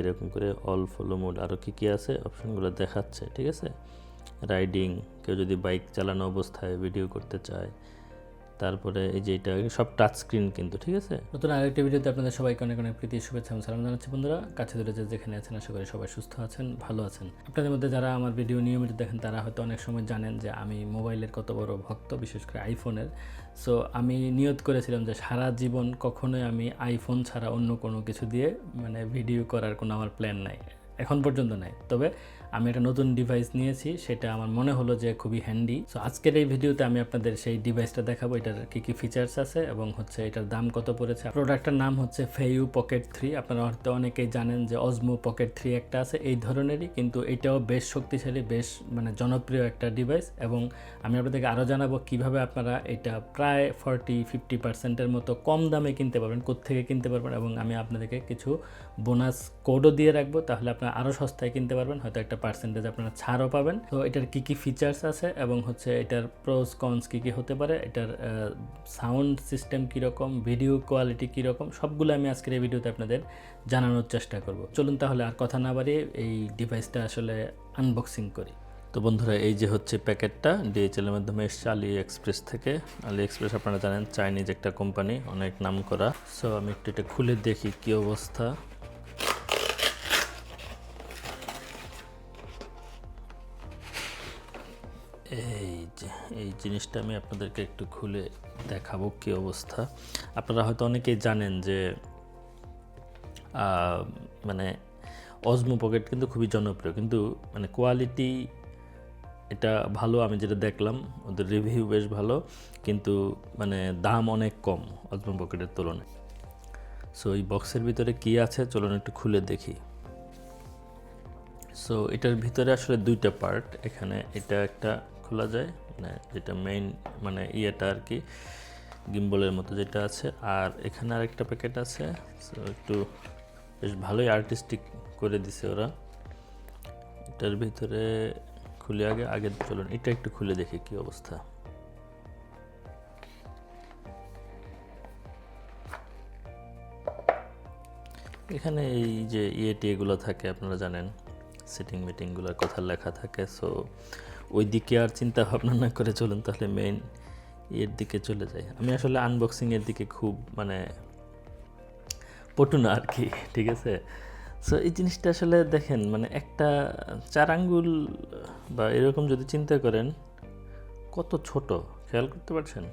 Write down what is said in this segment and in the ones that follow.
এরকম করে all follow mode আরও কী কী আছে? অপশনগুলো দেখাচ্ছে, ঠিক আছে? রাইডিং কেউ যদি বাইক চালানো অবস্থায় ভিডিও করতে চায় তারপরে এই যে এটা সব টাচ স্ক্রিন কিন্তু, ঠিক আছে? নতুন আরেকটি ভিডিওতে আপনাদের সবাইকে অনেক অনেক প্রীতি, শুভেচ্ছা এবং সালাম জানাচ্ছি বন্ধুরা। কাছে দূরে যে যেখানে আছেন, আশা করি সবাই সুস্থ আছেন, ভালো আছেন। আপনাদের মধ্যে যারা আমার ভিডিও নিয়মিত দেখেন, তারা হয়তো অনেক সময় জানেন যে আমি মোবাইলের কত বড় ভক্ত, বিশেষ করে আইফোনের। সো আমি নিয়ত করেছিলাম যে সারা জীবন কখনোই আমি আইফোন ছাড়া অন্য কোনো কিছু দিয়ে মানে ভিডিও করার কোনো আমার প্ল্যান নাই। এখন পর্যন্ত নাই। তবে আমি একটা নতুন ডিভাইস নিয়েছি, সেটা আমার মনে হলো যে খুবই হ্যান্ডি সো আজকের এই ভিডিওতে আমি আপনাদের সেই ডিভাইসটা দেখাবো, এটার কি কি ফিচার্স আছে এবং হচ্ছে এটার দাম কত পড়েছে। প্রোডাক্টটার নাম হচ্ছে ফেইউ পকেট থ্রি আপনারা হয়তো অনেকেই জানেন যে অজমো পকেট থ্রি একটা আছে, এই ধরনেরই, কিন্তু এটাও বেশ শক্তিশালী, বেশ মানে জনপ্রিয় একটা ডিভাইস এবং আমি আপনাদেরকে আরও জানাব কীভাবে আপনারা এটা প্রায় ফর্টি ফিফটি পার্সেন্টের মতো কম দামে কিনতে পারবেন, কোত্থেকে কিনতে পারবেন এবং আমি আপনাদেরকে কিছু বোনাস কোডও দিয়ে রাখব, তাহলে আপনারা আরও সস্তায় কিনতে পারবেন, হয়তো একটা পার্সেন্টেজ আপনারা ছাড়ও পাবেন। তো এটার কি কি ফিচার্স আছে এবং হচ্ছে এটার প্রোস কনস কী কী হতে পারে, এটার সাউন্ড সিস্টেম কীরকম ভিডিও কোয়ালিটি কীরকম, সবগুলো আমি আজকের এই ভিডিওতে আপনাদের জানানোর চেষ্টা করব। চলুন তাহলে আর কথা না বাড়িয়ে এই ডিভাইসটা আসলে আনবক্সিং করি। তো বন্ধুরা, এই যে হচ্ছে প্যাকেটটা ডিএচএল এর মাধ্যমে এসছে আলি এক্সপ্রেস থেকে। আলি এক্সপ্রেস আপনারা জানেন চাইনিজ একটা কোম্পানি অনেক নাম করা সো আমি একটু এটা খুলে দেখি কি অবস্থা। এই যে, এই জিনিসটা আমি আপনাদেরকে একটু খুলে দেখাবো কি অবস্থা। আপনারা হয়তো অনেকেই জানেন যে মানে অজমো পকেট কিন্তু খুবই জনপ্রিয়। কিন্তু মানে কোয়ালিটি এটা ভালো, আমি যেটা দেখলাম, ওদের রিভিউ বেশ ভালো, কিন্তু মানে দাম অনেক কম অজমো পকেটের তুলনায়। সো এই বক্সের ভিতরে কি আছে, চলুন একটু খুলে দেখি। সো এটার ভিতরে আসলে দুইটা পার্ট এখানে এটা একটা খোলা যায় মানে যেটা মেইন মানে ইয়েটা আর কি, গিম্বলের মতো যেটা আছে। আর এখানে আরেকটা প্যাকেট আছে একটু বেশ ভালোই আর্টিস্টিক করে দিছে ওরা। এটার ভিতরে খুলে আগে আগে চলুন, এটা একটু খুলে দেখি কি অবস্থা। এখানে এই যে ইয়েটি এগুলো থাকে, আপনারা জানেন সিটিং মিটিংগুলোর কথা লেখা থাকে সো ওই দিকে আর চিন্তা ভাবনা না করে চলুন তাহলে মেইন এর দিকে চলে যাই। আমি আসলে আনবক্সিংয়ের দিকে খুব মানে পটু না আর কি, ঠিক আছে? সো এই জিনিসটা আসলে দেখেন মানে একটা চার আঙ্গুল বা এরকম যদি চিন্তা করেন, কত ছোট, খেয়াল করতে পারছেন?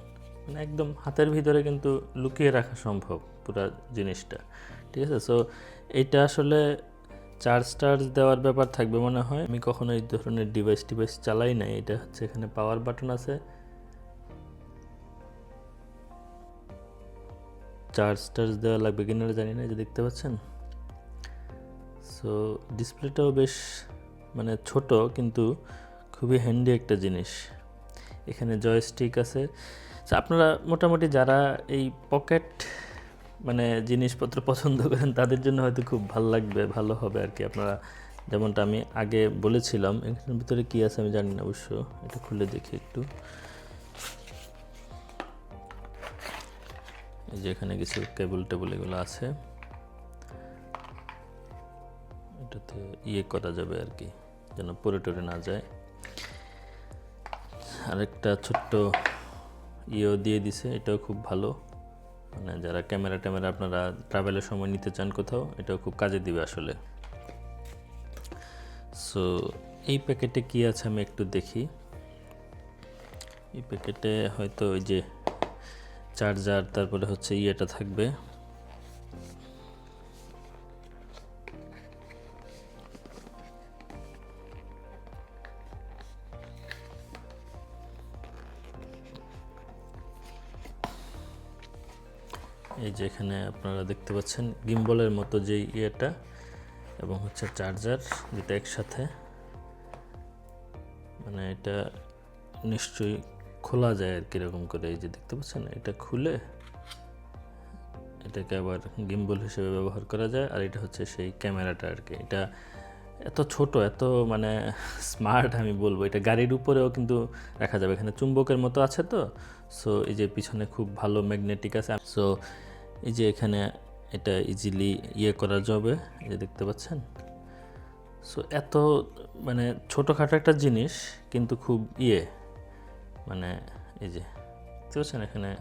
মানে একদম হাতের ভিতরে কিন্তু লুকিয়ে রাখা সম্ভব পুরো জিনিসটা, ঠিক আছে? সো এটা আসলে চার্জ টার্জ দেওয়ার ব্যাপার থাকবে মনে হয়। আমি কখনো এই ধরনের ডিভাইস টিভাইস চালাই নাই। এটা হচ্ছে এখানে পাওয়ার বাটন আছে। চার্জ টার্জ দেওয়া লাগবে কিনা জানি না যে দেখতে পাচ্ছেন? সো ডিসপ্লেটাও বেশ মানে ছোট, কিন্তু খুবই হ্যান্ডি একটা জিনিস। এখানে জয়স্টিক আছে। আপনারা মোটামুটি যারা এই পকেট মানে জিনিসপত্র পছন্দ করেন, তাদের জন্য হয়তো খুব ভালো লাগবে, ভালো হবে আর কি। আপনারা যেমনটা আমি আগে বলেছিলাম এখানের ভিতরে কী আছে আমি জানি না অবশ্য, এটা খুলে দেখি একটু। এই যে এখানে কিছু কেবল টেবল এগুলো আছে। এটাতে ইয়ে করা যাবে আর কি, যেন পরে টরে না যায়। আরেকটা ছোট্ট ইয়েও দিয়ে দিছে, এটাও খুব ভালো। মানে যারা ক্যামেরা ট্যামেরা আপনারা ট্রাভেলের সময় নিতে চান কোথাও, এটাও খুব কাজে দিবে আসলে। সো এই প্যাকেটে কি আছে আমি একটু দেখি। এই প্যাকেটে হয়তো ওই যে চার্জার তারপরে হচ্ছে ইয়েটা থাকবে। এই যে এখানে আপনারা দেখতে পাচ্ছেন গিম্বলের মতো যে ইয়েটা এবং হচ্ছে চার্জার যেটা একসাথে। মানে এটা নিশ্চয়ই খোলা যায় আর কীরকম করে। এই যে দেখতে পাচ্ছেন, এটা খুলে এটাকে আবার গিম্বল হিসেবে ব্যবহার করা যায়। আর এটা হচ্ছে সেই ক্যামেরাটা আর কি। এটা এত ছোট, এত মানে স্মার্ট আমি বলব। এটা গাড়ির উপরেও কিন্তু রাখা যাবে। এখানে চুম্বকের মতো আছে তো। সো এই যে পিছনে খুব ভালো ম্যাগনেটিক আছে। সো এই যে এখানে এটা ইজিলি ইয়ে করা যাবে যে দেখতে পাচ্ছেন? সো এত মানে ছোটোখাটো একটা জিনিস কিন্তু খুব ইয়ে মানে এই যে, দেখতে পাচ্ছেন? এখানে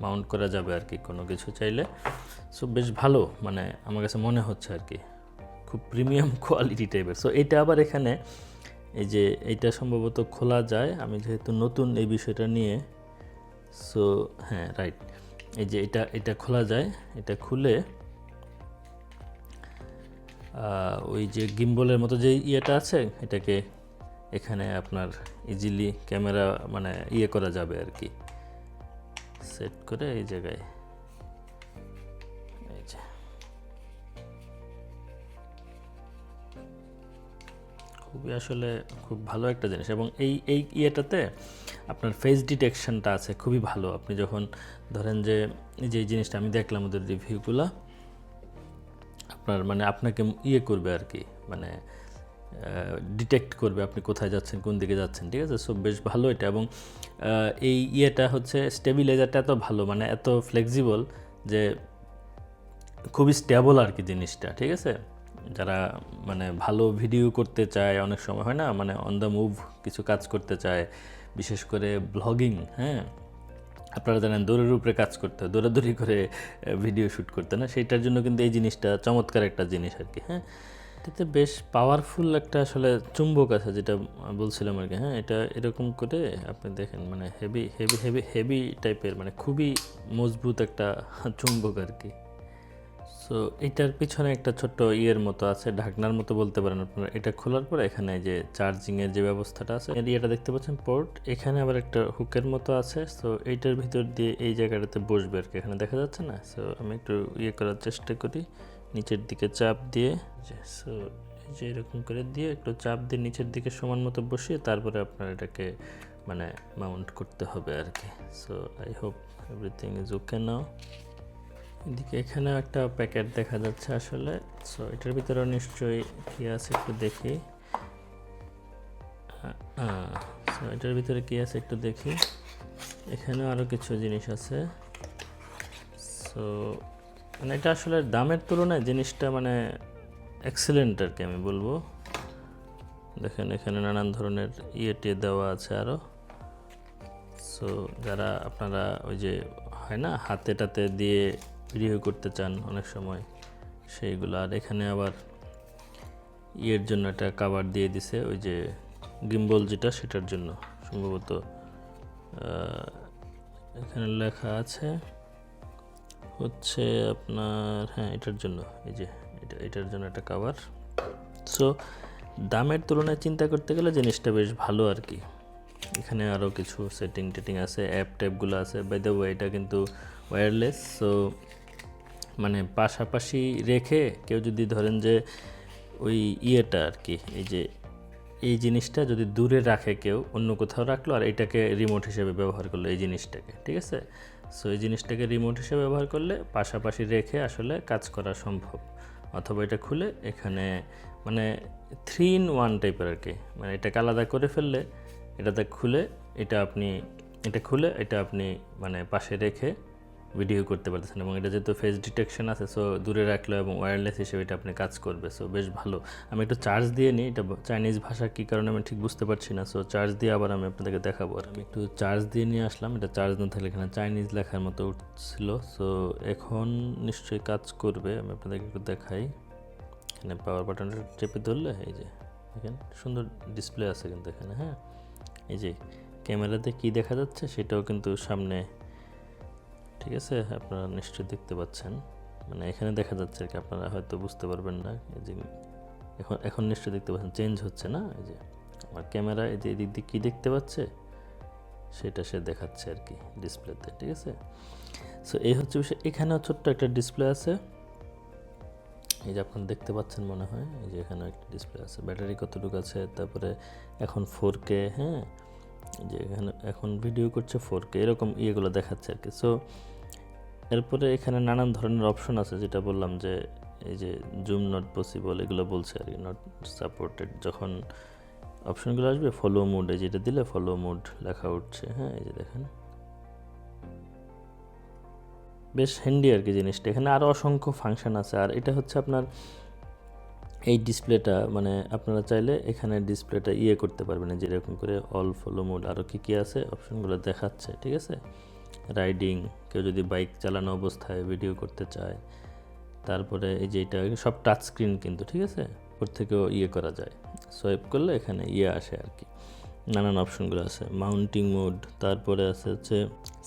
মাউন্ট করা যাবে আর কি কোনো কিছু চাইলে। সো বেশ ভালো মানে আমার কাছে মনে হচ্ছে আর কি। খুব প্রিমিয়াম কোয়ালিটি টাইপের সো এটা আবার এখানে, এই যে এইটা সম্ভবত খোলা যায়। আমি যেহেতু নতুন এই বিষয়টা নিয়ে সো হ্যাঁ রাইট এই যে এটা এটা খোলা যায়, এটা খুলে ওই যে গিম্বলের মতো যে ইয়েটা আছে, এটাকে এখানে আপনার ইজিলি ক্যামেরা মানে ইয়ে করা যাবে আর কি। সেট করে এই জায়গায়। খুবই আসলে খুব ভালো একটা জিনিস। এবং এই এই ইয়েটাতে আপনার ফেস ডিটেকশনটা আছে, খুবই ভালো। আপনি যখন ধরেন যে যে জিনিসটা আমি দেখলাম ওদের রিভিউগুলো আপনার মানে আপনাকে ইয়ে করবে আর কি মানে ডিটেক্ট করবে আপনি কোথায় যাচ্ছেন, কোন দিকে যাচ্ছেন, ঠিক আছে? সো বেশ ভালো এটা। এবং এই ইয়েটা হচ্ছে স্টেবিলাইজারটা এত ভালো মানে এত ফ্লেক্সিবল যে, খুবই স্টেবল আর কি জিনিসটা, ঠিক আছে? যারা মানে ভালো ভিডিও করতে চায়, অনেক সময় হয় না মানে অন দ্য মুভ কিছু কাজ করতে চায়, বিশেষ করে ব্লগিং হ্যাঁ? আপনারা জানেন দৌড়ের উপরে কাজ করতে হয় দৌড়াদৌড়ি করে ভিডিও শ্যুট করতে, না? সেইটার জন্য কিন্তু এই জিনিসটা চমৎকার একটা জিনিস আর কি হ্যাঁ? এটাতে বেশ পাওয়ারফুল একটা আসলে চুম্বক আছে যেটা বলছিলাম আর কি হ্যাঁ? এটা এরকম করে আপনি দেখেন মানে হেভি হেভি হেভি হেভি টাইপের মানে খুবই মজবুত একটা চুম্বক আর কি। সো এটার পিছনে একটা ছোট্ট ইয়ের মতো আছে, ঢাকনার মতো বলতে পারেন আপনারা। এটা খোলার পর এখানে যে চার্জিংয়ের যে ব্যবস্থাটা আছে, এর ইয়েটা দেখতে পাচ্ছেন পোর্ট এখানে আবার একটা হুকের মতো আছে। সো এইটার ভিতর দিয়ে এই জায়গাটাতে বসবে আর কি। এখানে দেখা যাচ্ছে না? সো আমি একটু ইয়ে করার চেষ্টা করি। নিচের দিকে চাপ দিয়ে সো যে এরকম করে দিয়ে একটু চাপ দিয়ে নিচের দিকে সমান মতো বসিয়ে তারপরে আপনার এটাকে মানে মাউন্ট করতে হবে আর কি। So I hope everything is okay now এদিকে এখানে একটা প্যাকেট দেখা যাচ্ছে আসলে। সো এটার ভিতরে নিশ্চয়ই কি আছে একটু দেখি। সো এটার ভিতরে কি আছে একটু দেখি। এখানেও আরও কিছু জিনিস আছে। সো মানে এটা আসলে দামের তুলনায় জিনিসটা মানে এক্সেলেন্ট আর কি আমি বলব। দেখেন, এখানে নানান ধরনের ইয়ে টিয়ে দেওয়া আছে আরও সো যারা আপনারা ওই যে হয় না হাতে টাতে দিয়ে ভিডিও করতে চান অনেক সময়, সেইগুলো। আর এখানে আবার ইয়ের জন্য একটা কাভার দিয়ে দিছে, ওই যে গিম্বল যেটা, সেটার জন্য। সম্ভবত এখানে লেখা আছে হচ্ছে আপনার হ্যাঁ এটার জন্য, এই যে, এটা, এটার জন্য একটা কাভার সো দামের তুলনায় চিন্তা করতে গেলে জিনিসটা বেশ ভালো আর কি। এখানে আরও কিছু সেটিং টেটিং আছে অ্যাপ ট্যাপগুলো আছে। বাই দ্য ওয়ে এটা কিন্তু ওয়্যারলেস সো মানে পাশাপাশি রেখে কেউ যদি ধরেন যে ওই ইয়েটা আর কি, এই যে এই জিনিসটা যদি দূরে রাখে কেউ, অন্য কোথাও রাখল আর এটাকে রিমোট হিসেবে ব্যবহার করল এই জিনিসটাকে, ঠিক আছে? সো এই জিনিসটাকে রিমোট হিসেবে ব্যবহার করলে পাশাপাশি রেখে আসলে কাজ করা সম্ভব। অথবা এটা খুলে এখানে মানে থ্রি ইন ওয়ান টাইপের আর কি মানে এটাকে আলাদা করে ফেললে, এটাতে খুলে, এটা আপনি, এটা খুলে, এটা আপনি মানে পাশে রেখে ভিডিও করতে পারতেছেন এবং এটা যেহেতু ফেস ডিটেকশন আছে সো দূরে রাখল এবং ওয়্যারলেস হিসেবে এটা আপনি কাজ করবে সো বেশ ভালো। আমি একটু চার্জ দিয়ে নিই, এটা চাইনিজ ভাষা কী কারণে আমি ঠিক বুঝতে পারছি না সো চার্জ দিয়ে আবার আমি আপনাদেরকে দেখাবো আর আমি একটু চার্জ দিয়ে নিয়ে আসলাম, এটা চার্জ না থাকলে এখানে চাইনিজ লেখার মতো উঠছিল সো এখন নিশ্চয়ই কাজ করবে, আমি আপনাদেরকে একটু দেখাই। এখানে পাওয়ার বাটনটা চেপে ধরলে, এই যে, দেখেন, সুন্দর ডিসপ্লে আছে কিন্তু এখানে হ্যাঁ? এই যে ক্যামেরাতে কি দেখা যাচ্ছে, সেটাও কিন্তু সামনে ঠিক আছে, আপনারা নিশ্চয়ই দেখতে পাচ্ছেন। মানে এখানে দেখা যাচ্ছে আর কি আপনারা হয়তো বুঝতে পারবেন না, এই যে এখন এখন নিশ্চয়ই দেখতে পাচ্ছেন, চেঞ্জ হচ্ছে না? এই যে আমার ক্যামেরা, এই যে এদিক দিয়ে কী দেখতে পাচ্ছে? সেটা সে দেখাচ্ছে আর কি ডিসপ্লেতে, ঠিক আছে? সো এই হচ্ছে বিষয়। এখানেও ছোট্ট একটা ডিসপ্লে আছে। এই যে আপনারা দেখতে পাচ্ছেন মনে হয়, এই যে এখানে একটা ডিসপ্লে আছে। ব্যাটারি কতটুকু আছে? তারপরে এখন ফোর কে হ্যাঁ? যে এখানে, এখন ভিডিও করছে ফোর কে এরকম ইয়েগুলো দেখাচ্ছে আর কি। সো এরপরে এখানে নানান ধরনের অপশন আছে, যেটা বললাম যে এই যে জুম নট পসিবল এগুলো বলছে আর কি নট সাপোর্টেড যখন অপশনগুলো আসবে ফলো মুড এই যেটা দিলে ফলো মুড লেখা উঠছে। হ্যাঁ এই যে দেখেন। বেশ হ্যান্ডি আর কি জিনিসটা। এখানে আরও অসংখ্য ফাংশন আছে। আর এটা হচ্ছে আপনার এই ডিসপ্লেটা মানে আপনারা চাইলে এখানে ডিসপ্লেটা ইয়ে করতে পারবেন যেরকম করে অল ফলো মোড আরও কী কী আছে অপশনগুলো দেখাচ্ছে, ঠিক আছে? রাইডিং, কেউ যদি বাইক চালানো অবস্থায় ভিডিও করতে চায়, তারপরে এই যে এটা সব টাচ স্ক্রিন কিন্তু, ঠিক আছে? ওর থেকেও ইয়ে করা যায়। সোয়াইপ করলে এখানে ইয়ে আসে আর কি। নানান অপশনগুলো আছে। মাউন্টিং মোড তারপরে আছে হচ্ছে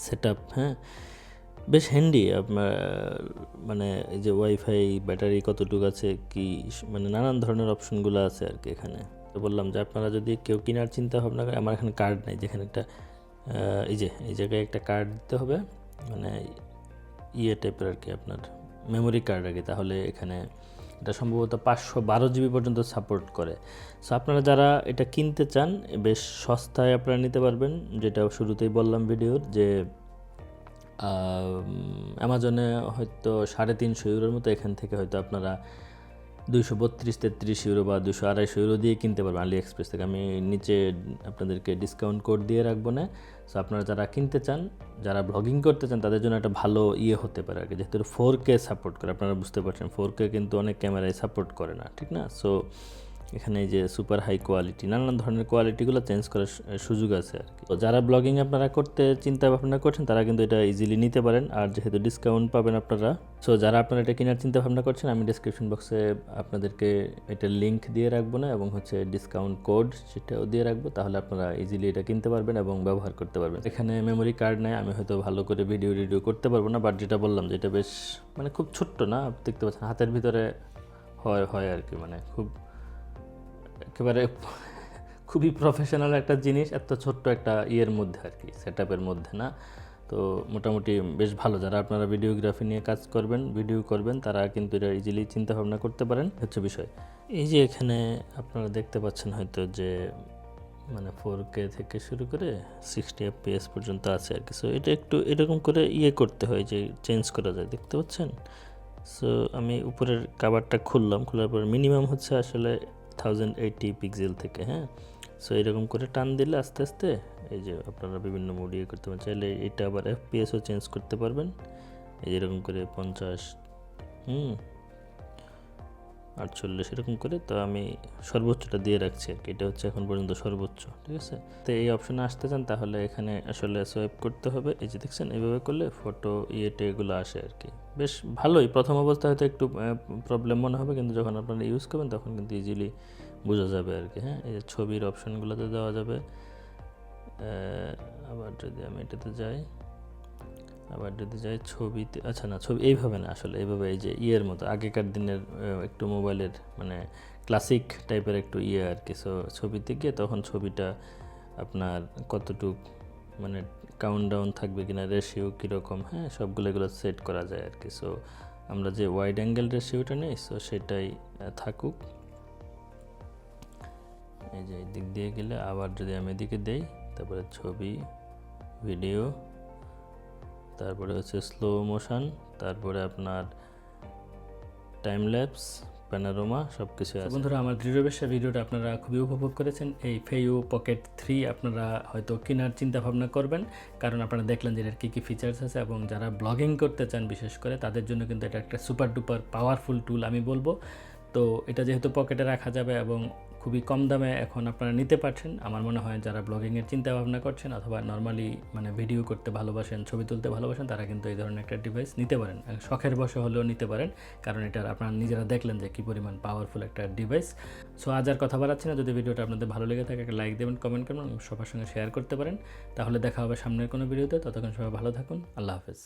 সেট আপ হ্যাঁ? বেশ হ্যান্ডি আপনার মানে এই যে ওয়াইফাই ব্যাটারি কতটুকু আছে, কি মানে নানান ধরনের অপশনগুলো আছে আর কি এখানে। বললাম যে আপনারা যদি কেউ কেনার চিন্তা ভাবনা করে, আমার এখানে কার্ড নেই, যেখানে একটা এই যে, এই জায়গায় একটা কার্ড দিতে হবে মানে ইয়ে টাইপের আর কি আপনার মেমোরি কার্ড আর কি তাহলে এখানে এটা সম্ভবত পাঁচশো বারো জিবি পর্যন্ত সাপোর্ট করে। সো আপনারা যারা এটা কিনতে চান, বেশ সস্তায় আপনারা নিতে পারবেন, যেটা শুরুতেই বললাম ভিডিওর যে অ্যামাজনে হয়তো সাড়ে তিনশো ইউরোর মতো এখান থেকে হয়তো আপনারা দুইশো বত্রিশ, তেত্রিশ ইউরো বা দুশো আড়াইশো ইউরো দিয়ে কিনতে পারবেন আলি এক্সপ্রেস থেকে। আমি নিচে আপনাদেরকে ডিসকাউন্ট কোড দিয়ে রাখব না। সো আপনারা যারা কিনতে চান, যারা ব্লগিং করতে চান, তাদের জন্য একটা ভালো ইয়ে হতে পারে আর কি, যেহেতু ফোর কে সাপোর্ট করে। আপনারা বুঝতে পারছেন ফোর কে কিন্তু অনেক ক্যামেরায় সাপোর্ট করে না, ঠিক না? সো এখানে যে সুপার হাই কোয়ালিটি নানান ধরনের কোয়ালিটিগুলো চেঞ্জ করার সুযোগ আছে আর কি। তো যারা ব্লগিং আপনারা করতে চিন্তা ভাবনা করছেন, তারা কিন্তু এটা ইজিলি নিতে পারেন। আর যেহেতু ডিসকাউন্ট পাবেন আপনারা সো যারা আপনারা এটা কেনার চিন্তা ভাবনা করছেন, আমি ডিসক্রিপশন বক্সে আপনাদেরকে এটা লিঙ্ক দিয়ে রাখব না, এবং হচ্ছে ডিসকাউন্ট কোড সেটাও দিয়ে রাখব, তাহলে আপনারা ইজিলি এটা কিনতে পারবেন এবং ব্যবহার করতে পারবেন। এখানে মেমোরি কার্ড নেই আমি হয়তো ভালো করে ভিডিও রিডিও করতে পারব না বাট যেটা বললাম যেটা বেশ মানে খুব ছোট্ট না, দেখতে পাচ্ছেন হাতের ভিতরে হয় হয় আর কি মানে খুব একেবারে খুবই প্রফেশনাল একটা জিনিস, এত ছোট্ট একটা ইয়ের মধ্যে আর কি সেট মধ্যে না। তো মোটামুটি বেশ ভালো, যারা আপনারা ভিডিওগ্রাফি নিয়ে কাজ করবেন ভিডিও করবেন, তারা কিন্তু এটা ইজিলি চিন্তা ভাবনা করতে পারেন। হচ্ছে বিষয়, এই যে এখানে আপনারা দেখতে পাচ্ছেন হয়তো যে মানে ফোর কে থেকে শুরু করে সিক্সটি এফ এফপিএস পর্যন্ত আছে আর কি। সো এটা একটু এরকম করে ইয়ে করতে হয় যে চেঞ্জ করা যায়, দেখতে পাচ্ছেন? সো আমি উপরের কাভারটা খুললাম, খোলার পর মিনিমাম হচ্ছে আসলে থাউজেন্ড এইটি পিক্সেল থেকে হ্যাঁ? সো এরকম করে টান দিলে আস্তে আস্তে এই যে আপনারা বিভিন্ন মোড ইয়ে করতে পারেন। চাইলে এটা আবার এফপিএসও চেঞ্জ করতে পারবেন। এই যে এরকম করে পঞ্চাশ, হুম? আটচল্লিশ এরকম করে, তো আমি সর্বোচ্চটা দিয়ে রাখছি আর কি। এটা হচ্ছে এখন পর্যন্ত সর্বোচ্চ, ঠিক আছে? তো এই অপশনে আসতে চান, তাহলে এখানে আসলে সোয়াইপ করতে হবে। এই যে দেখছেন, এইভাবে করলে ফটো ইয়েটে এগুলো আসে আর কি। বেশ ভালোই, প্রথম অবস্থায় হয়তো একটু প্রবলেম মনে হবে, কিন্তু যখন আপনারা ইউজ করবেন, তখন কিন্তু ইজিলি বোঝা যাবে আর কি হ্যাঁ? এই যে ছবির অপশনগুলোতে দেওয়া যাবে। আবার যদি আমি এটাতে যাই আবার যদি যাই ছবিতে আচ্ছা না, ছবি এইভাবে না আসলে, এইভাবে এই যে ইয়ের মতো, আগেকার দিনের একটু মোবাইলের মানে ক্লাসিক টাইপের একটু ইয়ে আর কি। সো ছবিতে গিয়ে তখন ছবিটা আপনার কতটুক মানে কাউন্ট ডাউন থাকবে কিনা রেশিও কীরকম হ্যাঁ সবগুলো এগুলো সেট করা যায় আর কি। সো আমরা যে ওয়াইড অ্যাঙ্গেল রেশিওটা নেই সো সেটাই থাকুক। এই যে এই দিক দিয়ে গেলে আবার যদি আমি এদিকে দেই, তারপরে ছবি ভিডিও তারপরে হচ্ছে স্লো মোশন তারপরে আপনার টাইম ল্যাপস প্যানারোমা সব কিছু আছে। বন্ধুরা আমার দৃঢ়বেশা ভিডিওটা আপনারা খুবই উপভোগ করেছেন। এই ফেইউ পকেট থ্রি আপনারা হয়তো কেনার চিন্তা ভাবনা করবেন কারণ আপনারা দেখলেন যে এর কী কী ফিচার্স আছে এবং যারা ব্লগিং করতে চান বিশেষ করে তাদের জন্য কিন্তু এটা একটা সুপার ডুপার পাওয়ারফুল টুল আমি বলব। তো এটা যেহেতু পকেটে রাখা যাবে এবং খুবই কম দামে এখন আপনারা নিতে পারছেন। আমার মনে হয় যারা ব্লগিংয়ের চিন্তা ভাবনা করছেন অথবা নর্মালি মানে ভিডিও করতে ভালোবাসেন, ছবি তুলতে ভালোবাসেন, তারা কিন্তু এই ধরনের একটা ডিভাইস নিতে পারেন। শখের বসে হলেও নিতে পারেন, কারণ এটা আপনারা নিজেরা দেখলেন যে কী পরিমাণ পাওয়ারফুল একটা ডিভাইস সো আজ আর কথা বাড়াচ্ছি না। যদি ভিডিওটা আপনাদের ভালো লেগে থাকে, একটা লাইক দেবেন কমেন্ট করবেন, সবার সঙ্গে শেয়ার করতে পারেন। তাহলে দেখা হবে সামনের কোনো ভিডিওতে ততক্ষণ সবাই ভালো থাকুন। আল্লাহ হাফেজ।